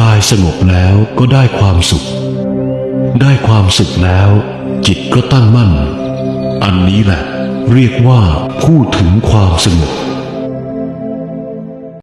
กายสงบแล้วก็ได้ความสุข ได้ความสุขแล้ว จิตก็ตั้งมั่น อันนี้แหละ เรียกว่าพูดถึงความสงบ